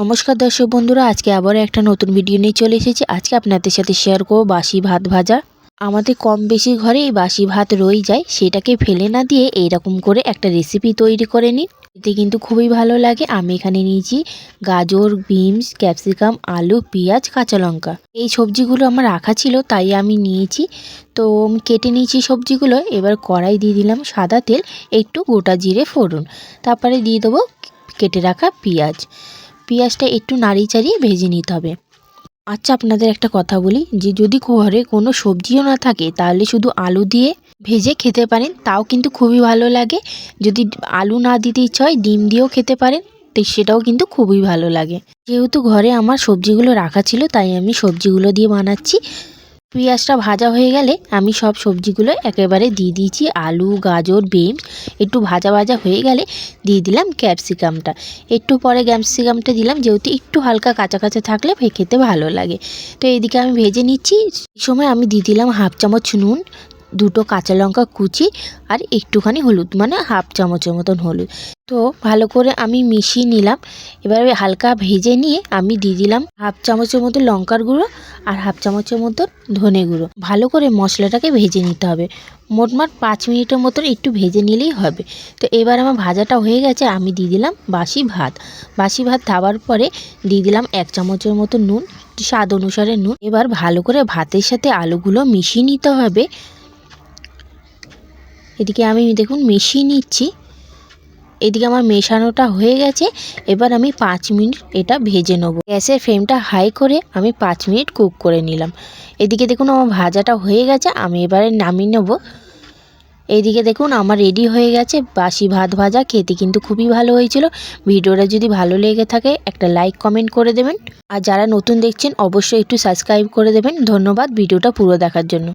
নমস্কার দর্শক বন্ধুরা, আজকে আবার একটা নতুন ভিডিও নিয়ে চলে এসেছি। আজকে আপনাদের সাথে শেয়ার করব বাসি ভাত ভাজা। আমাদের কম বেশি ঘরে এই বাসি ভাত রয়ে যায়, সেটাকে ফেলে না দিয়ে এইরকম করে একটা রেসিপি তৈরি করে নিন। এতে কিন্তু খুবই ভালো লাগে। আমি এখানে নিয়েছি গাজর বিনস ক্যাপসিকাম আলু, পেঁয়াজ, কাঁচা লঙ্কা। এই সবজিগুলো আমার রাখা ছিল, তাই আমি নিয়েছি। তো কেটে নিয়েছি সবজিগুলো, এবার কড়াই দিয়ে দিলাম সাদা তেল, একটু গোটা জিরে ফোড়ন। তারপরে দিয়ে দেবো কেটে রাখা পেঁয়াজ। পেঁয়াজটা একটু নাড়িয়ে চাড়িয়ে ভেজে নিতে হবে। আচ্ছা আপনাদের একটা কথা বলি, যে যদি ঘরে কোনো সবজিও না থাকে, তাহলে শুধু আলু দিয়ে ভেজে খেতে পারেন, তাও কিন্তু খুবই ভালো লাগে। যদি আলু না দিতে ইচ্ছা হয়, ডিম দিয়েও খেতে পারেন, তো সেটাও কিন্তু খুবই ভালো লাগে। যেহেতু ঘরে আমার সবজিগুলো রাখা ছিল, তাই আমি সবজিগুলো দিয়ে বানাচ্ছি। পেঁয়াজটা ভাজা হয়ে গেলে আমি সব সবজিগুলো একেবারে দিয়ে দিয়েছি, আলু, গাজর বিনস একটু ভাজা ভাজা হয়ে গেলে দিয়ে দিলাম ক্যাপসিকামটা। একটু পরে ক্যাপসিকামটা দিলাম, যেহেতু একটু হালকা কাঁচা কাঁচা থাকলে খেতে ভালো লাগে। তো এইদিকে আমি ভেজে নিচ্ছি। সময় আমি দিয়ে দিলাম হাফ চামচ নুন, দুটো কাঁচা লঙ্কা কুচি আর একটুখানি হলুদ মানে হাফ চামচের মতন হলুদ। তো ভালো করে আমি মিশিয়ে নিলাম। এবারে হালকা ভেজে নিয়ে আমি দিয়ে দিলাম হাফ চামচের মতো লঙ্কার গুঁড়ো আর হাফ চামচের মতো ধনে গুঁড়ো। ভালো করে মশলাটাকে ভেজে নিতে হবে। মোটমাট পাঁচ মিনিটের মতন একটু ভেজে নিলেই হবে। তো এবার আমার ভাজাটা হয়ে গেছে, আমি দিয়ে দিলাম বাসি ভাত। বাসি ভাত খাবার পরে দিয়ে দিলাম এক চামচের মতো নুন স্বাদ অনুসারে নুন। এবার ভালো করে ভাতের সাথে আলুগুলো মিশিয়ে নিতে হবে। এদিকে আমি দেখুন মিশিয়ে নিচ্ছি। এদিকে আমার মেশানোটা হয়ে গেছে, এবার আমি পাঁচ মিনিট এটা ভেজে নেব। গ্যাসের ফ্লেমটা হাই করে আমি পাঁচ মিনিট কুক করে নিলাম। এদিকে দেখুন আমার ভাজাটা হয়ে গেছে, আমি এবারে নামিয়ে নেব। এইদিকে দেখুন আমার রেডি হয়ে গেছে, বাসি ভাত ভাজা, খেতে কিন্তু খুবই ভালো হয়েছিল। ভিডিওটা যদি ভালো লেগে থাকে, একটা লাইক কমেন্ট করে দেবেন। আর যারা নতুন দেখছেন, অবশ্যই একটু সাবস্ক্রাইব করে দেবেন। ধন্যবাদ ভিডিওটা পুরো দেখার জন্য।